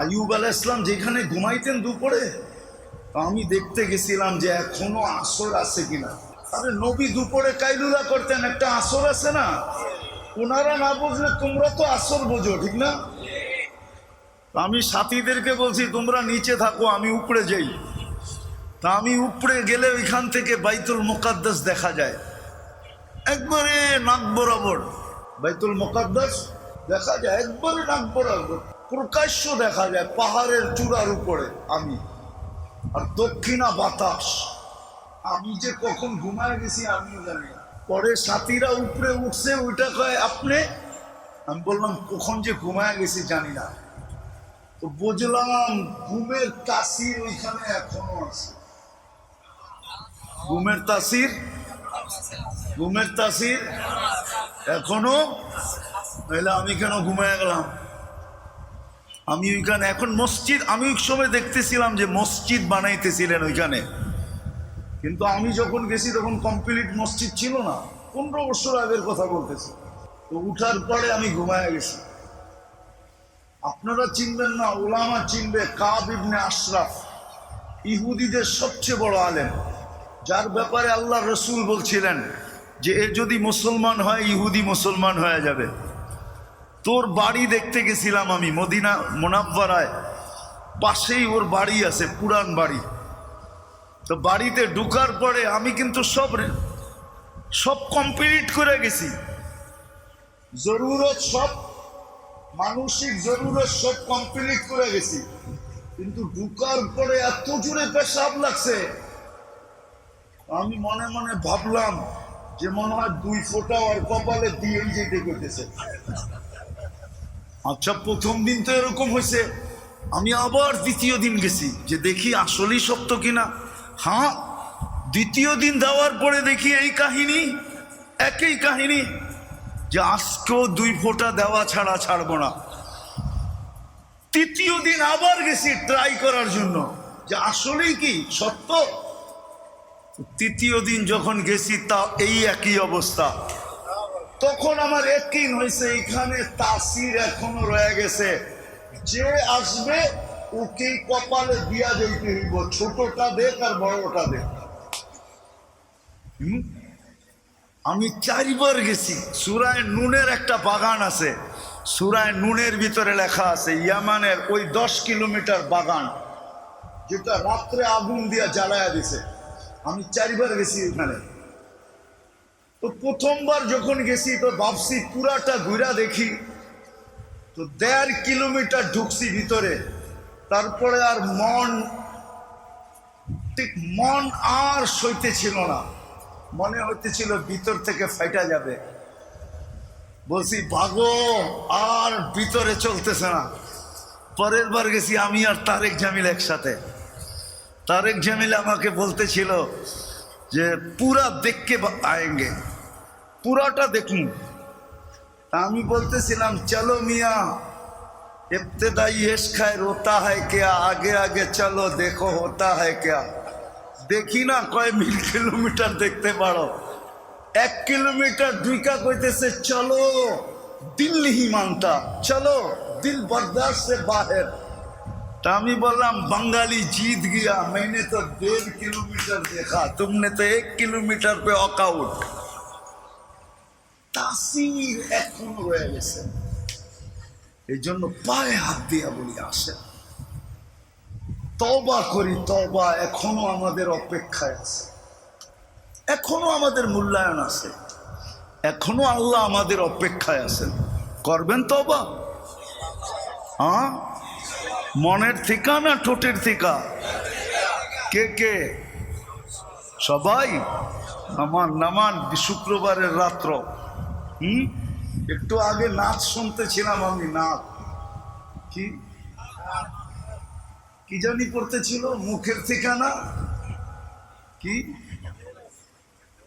আইয়ুব আলাহ ইসলাম যেখানে ঘুমাইতেন দুপুরে তো আমি দেখতে গেছিলাম যে এখনও আসর আছে কিনা। আরে নবী দুপুরে কাইলুলা করতেন, একটা আসর আছে না? ওনারা না বুঝলে তোমরা তো আসর বোঝো, ঠিক না? আমি সাথীদেরকে বলছি, তোমরা নিচে থাকো, আমি উপরে যাই। তা আমি উপরে গেলে ওইখান থেকে বাইতুল মোকাদ্দাস দেখা যায়। একবারে নাক বরাবর। বাইতুল মোকাদ্দাস দেখা যায়, একবারে নাক বরাবর। প্রকাশ্য দেখা যায় পাহাড়ের চূড়ার উপরে, আমি। আর দক্ষিণা বাতাস। আমি যে কখন ঘুমায় গেছি, আমিও জানি। পরে সাথীরা উপরে উঠছে, ওইটা কয়, আপনি? আমি বললাম, কখন যে ঘুমায় গেছি জানি না। তো বুঝলাম, ঘুমের তাসির ওইখানে এখনও আছে। ঘুমের তাসির? ঘুমের তাসির? এখনও? নাহলে আমি কেন ঘুমায় গেলাম? আমি ওইখানে, এখন মসজিদ, আমি ওই সময় দেখতেছিলাম যে মসজিদ বানাইতেছিলেন ওইখানে। কিন্তু আমি যখন গেছি তখন কমপ্লিট মসজিদ ছিল না। পনেরো বছর আগের কথা বলতেছি। তো উঠার পরে আমি ঘুমায় গেছি। আপনারা চিনবেন না, ওলামা চিনবে, কাব ইবনে আশরাফ ইহুদিদের সবচেয়ে বড় আলেম। যার ব্যাপারে আল্লাহ রসুল বলছিলেন যে, এ যদি মুসলমান হয়, ইহুদি মুসলমান হয়ে যাবে। তোর বাড়ি দেখতে গেছিলাম আমি, মদিনা মোনাব্বারায়। পাশেই ওর বাড়ি আছে, পুরান বাড়ি। তো বাড়িতে ঢুকার পরে আমি কিন্তু সব সব কমপ্লিট করে গেছি। জরুরত সব, মানসিক জরুরত সব কমপ্লিট করে গেছি। কিন্তু ঢুকার পরে এত জোরে পেশাব লাগছে। আমি মনে মনে ভাবলাম যে মনে হয় দুই ফোঁটা আর কপালে দিয়েই যেতে করতেছে। আচ্ছা প্রথম দিন তো এরকম হয়েছে। আমি আবার দ্বিতীয় দিন গেছি, যে দেখি আসলেই সত্য কিনা। হ্যাঁ দ্বিতীয় দিন দেওয়ার পরে দেখি এই কাহিনী, একই কাহিনী, যে আজকেও দুই ফোঁটা দেওয়া ছাড়া ছাড়বো না। তৃতীয় দিন আবার গেছি ট্রাই করার জন্য, যে আসলেই কি সত্য? তৃতীয় দিন যখন গেছি, তা এই একই অবস্থা। তখন আমার একই হয়েছে, এখানে তাসির এখনও রয়ে গেছে। যে আসবে ওকে কপালে দিয়া যাইতে হইব। ছোটটা দেখ আর বড়টা দেখ? আমি চারিবার গেছি। সুরায় নুনের একটা বাগান আছে। সুরায় নুনের ভিতরে লেখা আছে, ইয়ামানের ওই দশ কিলোমিটার বাগান, যেটা রাত্রে আগুন দিয়া জ্বালায়া দিছে। আমি চারিবার গেছি ওখানে তো প্রথমবার যখন গেছি তো ভাবছি পুরাটা ঘুরা দেখি। তো দেড় কিলোমিটার ঢুকছি ভিতরে। তারপরে আর মন, ঠিক মন আর সইতে ছিল না। মনে হইতেছিল ভিতর থেকে ফাইটা যাবে। বলছি, ভাগো, আর ভিতরে চলতেছে না। পরের বার গেছি আমি আর তারেক জামিল একসাথে। তারেক জামিল আমাকে বলতেছিল যে, পুরা দেখকে আয়েঙ্গে। পুরাটা দেখুন আমি বলতেছিলাম চলো মিয়া इब्तदाई इश्क है रोता है क्या आगे आगे चलो देखो होता है क्या দেখি না কয় মিল কিলোমিটার দেখতে পারো এক কিলোমিটার দুইকা কইতেছে চলো দিল नहीं मानता चलो दिल बर्दाश्त से बाहर ता আমি বললাম बंगाली जीत गया मैंने तो डेढ़ किलोमीटर देखा तुमने तो एक किलोमीटर पे वॉकआउट তাসির এখনও রয়ে গেছে এই জন্য পায়ে হাত দিয়া বলি, আসে। তবা করি তবা এখনও আমাদের অপেক্ষায় আছে। এখনও আমাদের মূল্যায়ন আছে। এখনও আল্লাহ আমাদের অপেক্ষায় আছেন। করবেন তবা হ্যাঁ মনের থিকা না ঠোঁটের থিকা কে কে? সবাই? নামান নামান, শুক্রবারের রাত্র। হুম একটু আগে নাচ শুনতেছিলাম আমি, নাচ। কি? কি জানি পড়তেছিল মুখের ঠিকানা? কি?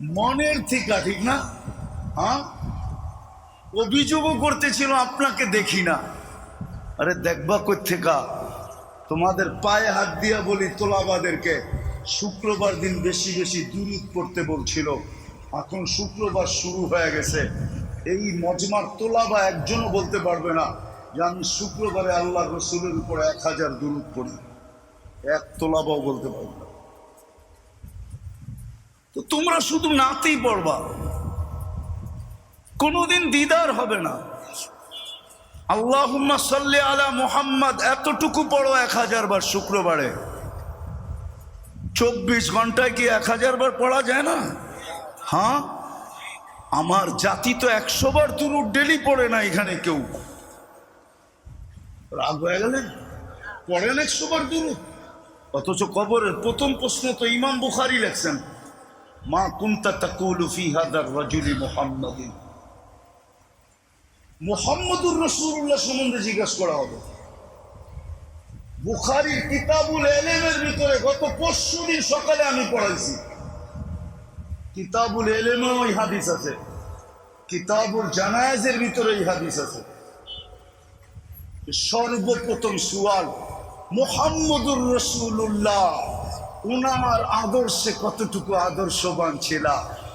মনের ঠিকা, ঠিক না? হ্যাঁ? অভিযোগও করতেছিল, আপনাকে দেখি না। আরে দেখবা কোথেকা তোমাদের পায়ে হাত দিয়া বলি তোলাবাদেরকে, শুক্রবার দিন বেশি বেশি দূরত পড়তে বলছিল। এখন শুক্রবার শুরু হয়ে গেছে। এই মজমার তোলা বা একজনও বলতে পারবে না যে আমি শুক্রবারে আল্লাহ রসুলের উপরে এক হাজার দুরুদ পড়ি। এক তোলাবাও বলতে পারবে না। তো তোমরা শুধু নাতেই পড়বা। কোনোদিন দিদার হবে না। আল্লাহুম্মা সাল্লি আলা মুহাম্মদ এতটুকু পড়ো এক হাজার বার শুক্রবারে। চব্বিশ ঘন্টায় কি এক হাজার বার পড়া যায় না? হ্যাঁ? আমার জাতি তো একশো বার দুরুদ ডেলি পড়ে না এখানে কেউ। রাগ হয়ে গেলেন? পড়েন একশো বার দুরুদ? অথচ কবরের প্রথম প্রশ্ন তো ইমাম বুখারি লেখছেন, মা কুন্তা তাকুলু ফি হাদার রাজুলি মুহাম্মাদিন মুহাম্মদুর রসুল্লাহ সম্বন্ধে জিজ্ঞাসা করা হবে। বুখারির কিতাবুল এলেমের ভিতরে গত পরশু দিন সকালে আমি পড়াইছি। কিতাবুল এলেমে ওই হাদিস আছে। কিতাবুল জানায়াজের ভিতরে এই হাদিস আছে। সর্বপ্রথম সুয়াল, মোহাম্মদুর রসুল্লাহ উনার আদর্শে কতটুকু আদর্শবান ছিল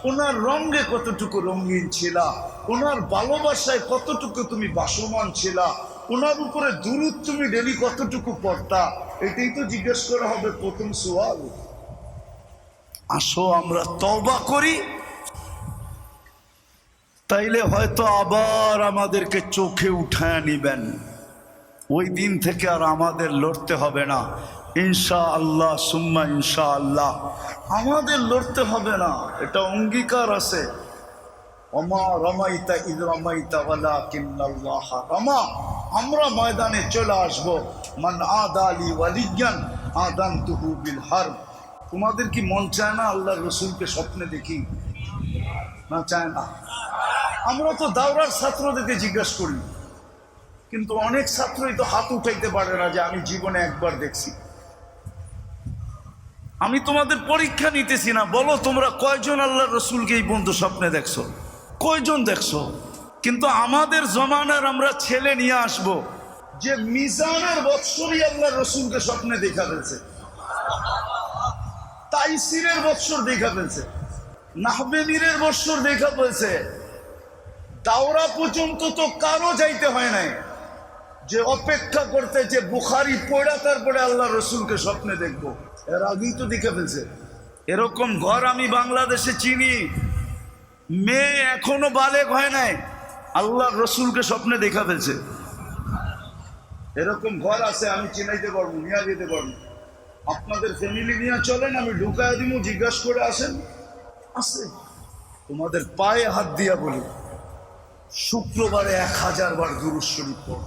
ওনার রঙে কতটুকু রঙিন ছিল ওনার ভালোবাসায় কতটুকু তুমি বাসমান ছিল ওনার উপরে দূরত তুমি ডেলি কতটুকু পড়তা, এটাই তো জিজ্ঞেস করা হবে প্রথম সোয়াল। আসো, আমরা তবা করি। তাইলে হয়তো আবার আমাদেরকে চোখে উঠায় নিবেন। ওই দিন থেকে আর আমাদের লড়তে হবে না। ইনশা আল্লাহ সুম্মা ইনশা আল্লাহ আমাদের লড়তে হবে না, এটা অঙ্গীকার আছে। অমা রমাইতা ঈদ রমাইতা ওয়ালা আমরা ময়দানে চলে আসব। মান আদালি ওয়ালিয়ান আদান তুহু বিল হার তোমাদের কি মন চায় না আল্লাহ রসুলকে স্বপ্নে দেখি? না চায় না। আমরা তো দাওরার ছাত্রদেরকে জিজ্ঞাসা করি। কিন্তু অনেক ছাত্রই তো হাত উঠাইতে পারে না যে আমি জীবনে একবার দেখছি। আমি তোমাদের পরীক্ষা নিতেছি না। বলো তোমরা কয়জন আল্লাহ রসুলকে এই বন্ধু স্বপ্নে দেখছ? কয়জন দেখছ? কিন্তু আমাদের জমানার আমরা ছেলে নিয়ে আসব। যে মিজানের বৎসরই আল্লাহ রসুলকে স্বপ্নে দেখা ফেলছে তাইসিরের বৎসর দেখা ফেলছে। নাহবেনিরের বৎসর দেখা ফেলছে। দাওরা পর্যন্ত তো কারও যাইতে হয় নাই। যে অপেক্ষা করতে যে বুখারি পড়া, তারপরে আল্লাহ রসুলকে স্বপ্নে দেখব। এর আগেই তো দেখে ফেলছে। এরকম ঘর আমি বাংলাদেশে চিনি। মেয়ে এখনও বালেক হয় নাই। আল্লাহ রসুলকে স্বপ্নে দেখা ফেলছে। এরকম ঘর আছে, আমি চিনাইতে পারব, নিয়ে যেতে পারব। আপনাদের ফ্যামিলি নিয়ে চলেন আমি ঢুকায় দিব জিজ্ঞাসা করে আসেন। আছে। তোমাদের পায়ে হাত দিয়া বলি শুক্রবারে এক হাজার বার দুরুদ শরীফ পড়ো।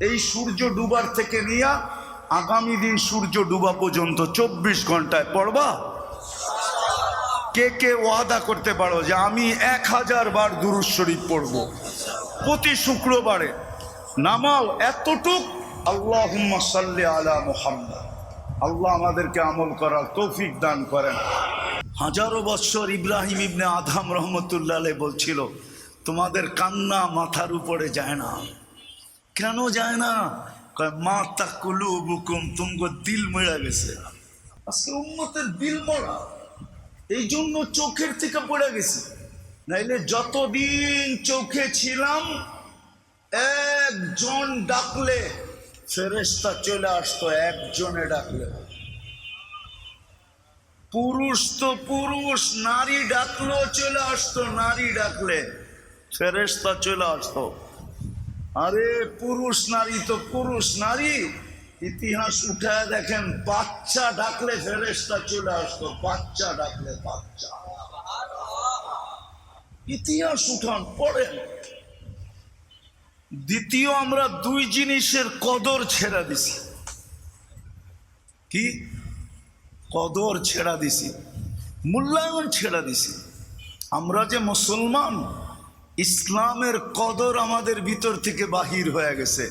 এই সূর্য ডুবার থেকে নিয়ে আগামী দিন সূর্য ডুবা পর্যন্ত চব্বিশ ঘন্টায় পড়বা? কে কে ওয়াদা করতে পারো যে আমি এক হাজার বার দুরুদ শরীফ পড়ব? প্রতি শুক্রবারে। নামাও এতটুক। আল্লাহ সাল্লি আলা মোহাম্মদ। আল্লাহ আমাদেরকে আমল করার তৌফিক দান করেন। হাজারো বৎসর ইব্রাহিম ইবনে আধাম রহমতুল্লাহ বলছিল, তোমাদের কান্না মাথার উপরে যায় না। কেন যায় না? মা তাকুলু বুকুম তুমগো দিল মেরা গেছে। আজকে উন্মতের দিল মরা এই জন্য চোখের থেকে পড়ে গেছে। নাইলে যতদিন চোখে ছিলাম, একজন ডাকলে ফেরেস্তা চলে আসতো, একজনে ডাকলে। পুরুষ তো পুরুষ, নারী ডাকলো চলে আসতো, নারী ডাকলে ফেরেস্তা চলে আসতো। আরে, পুরুষ নারী তো পুরুষ নারী, ইতিহাস উঠায় দেখেন, বাচ্চা ডাকলে ফেরেস্তা চলে আসতো, বাচ্চা ডাকলে বাচ্চা। ইতিহাস উঠান, পড়েন। দ্বিতীয় আমরা দুই জিনিসের কদর ছেড়া দিছি। কি? কদর ছেড়া দিছি। মূল্যায়ন ছেড়া দিছি। আমরা যে মুসলমান, ইসলামের কদর আমাদের ভিতর থেকে বাহির হয়ে গেছে।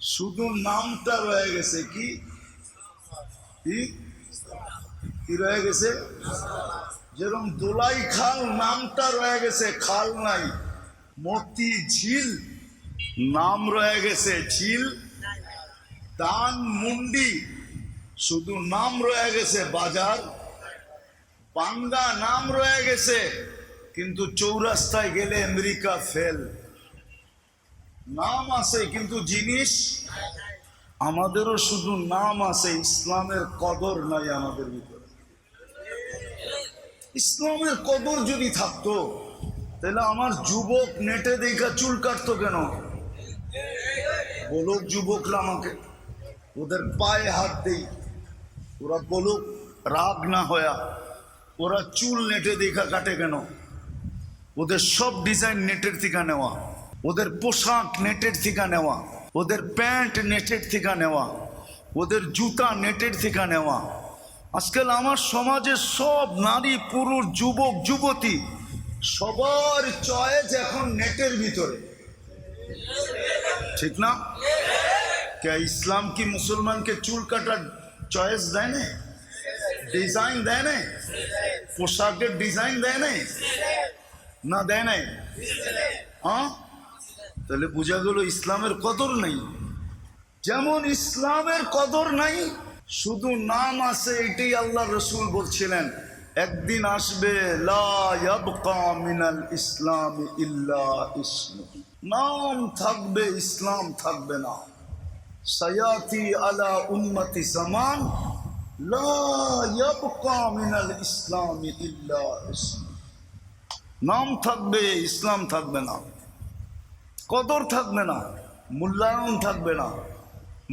শুধু নামটা রয়ে গেছে কি? কি? রয়ে গেছে? যেরকম দোলাই খাল নামটা রয়ে গেছে, খাল নাই, মতি ঝিল। নাম রয়ে গেছে ঝিল দান মুন্ডি, শুধু নাম রয়ে গেছে বাজার বাঙ্গা নাম রয়ে গেছে, কিন্তু চৌরাস্তায় গেলে আমেরিকা ফেল। নাম আছে কিন্তু জিনিস, আমাদেরও শুধু নাম আছে, ইসলামের কদর নাই আমাদের ভিতরে। ইসলামের কদর যদি থাকতো, তাহলে আমার যুবক নেটে দেখা চুল কাটতো কেন? বলুক যুবকরা আমাকে, ওদের পায়ে হাত দেই। ওরা বলুক রাগ না হয়া, ওরা চুল নেটে দেখা কাটে কেন? ওদের সব ডিজাইন নেটের থেকে নেওয়া, ওদের পোশাক নেটের থেকে নেওয়া, ওদের প্যান্ট নেটের থেকে নেওয়া, ওদের জুতা নেটের থেকে নেওয়া। আজকাল আমার সমাজে সব নারী, পুরুষ, যুবক, যুবতী সবার চয়েস এখন নেটের ভিতরে। ঠিক না কে ইসলাম কি মুসলমানকে চুল কাটার চয়েস দেয় না ডিজাইন দেয় না পোশাকের ডিজাইন দেয় না না দেয় নাই হ্যাঁ তাহলে বোঝা গেল ইসলামের কদর নেই যেমন ইসলামের কদর নাই শুধু নাম আছে এটাই আল্লাহ রসুল বলছিলেন একদিন আসবে লা ইসলাম ইল্লা ইসলাম নাম থাকবে, ইসলাম থাকবে না। সায়াতি আলা উন্মতি সামান ইসলাম নাম থাকবে, ইসলাম থাকবে না। কদর থাকবে না, মূল্যায়ন থাকবে না।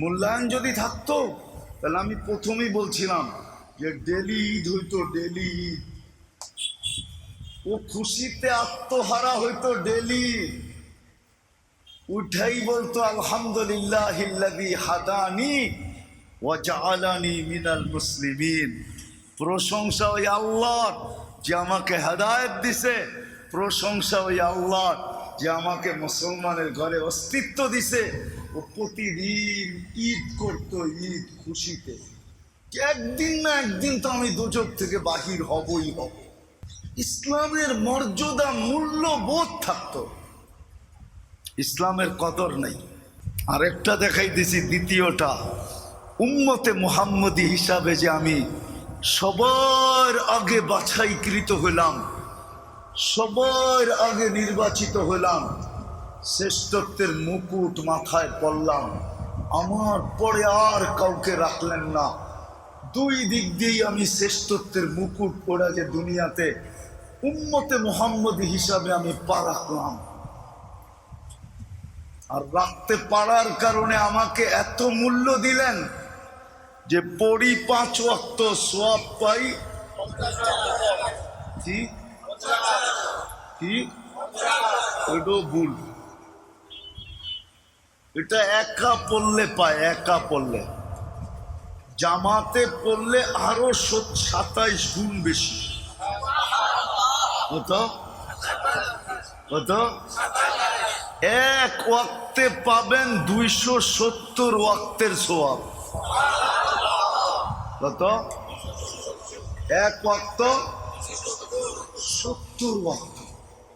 মূল্যায়ন যদি থাকতো, তাহলে আমি প্রথমেই বলছিলাম যে ডেলি ঈদ হইতো, ডেলি ঈদ। ও খুশিতে আত্মহারা হইতো, ডেলি উঠাই বলতো আলহামদুলিল্লাহ হাদানি প্রশংসা ওই আল্লাহর যে আমাকে হেদায়েত দিছে। প্রশংসা ওই আল্লাহর যে আমাকে মুসলমানের ঘরে অস্তিত্ব দিছে। ও প্রতিদিন ঈদ করতো, ঈদ খুশিতে। একদিন না একদিন তো আমি দুচোখ থেকে বাহির হবই হব। ইসলামের মর্যাদা মূল্য বোধ থাকতো। ইসলামের কদর নেই। আরেকটা দেখাই দিছি, দ্বিতীয়টা। উম্মতে মোহাম্মদী হিসাবে যে আমি সবার আগে বাছাইকৃত হলাম, সবার আগে নির্বাচিত হলাম, শ্রেষ্ঠত্বের মুকুট মাথায় পড়লাম। আমার পরে আর কাউকে রাখলেন না। দুই দিক দিয়েই আমি শ্রেষ্ঠত্বের মুকুট পড়া যে দুনিয়াতে উম্মতে মোহাম্মদী হিসাবে আমি পা রাখলাম। আর রাখতে পারার কারণে আমাকে এত মূল্য দিলেন যে পড়ি পাঁচ ওয়াক্ত সব পাই। ভুল। এটা একা পড়লে পায়, একা পড়লে। জামাতে পড়লে আরও সাতাইশ গুণ বেশি। কত? কত? এক ওয়াক্তে পাবেন দুইশো সত্তর ওয়াক্তের সোয়াব। কত? এক ওয়াক্ত সত্তর ওয়াক্ত।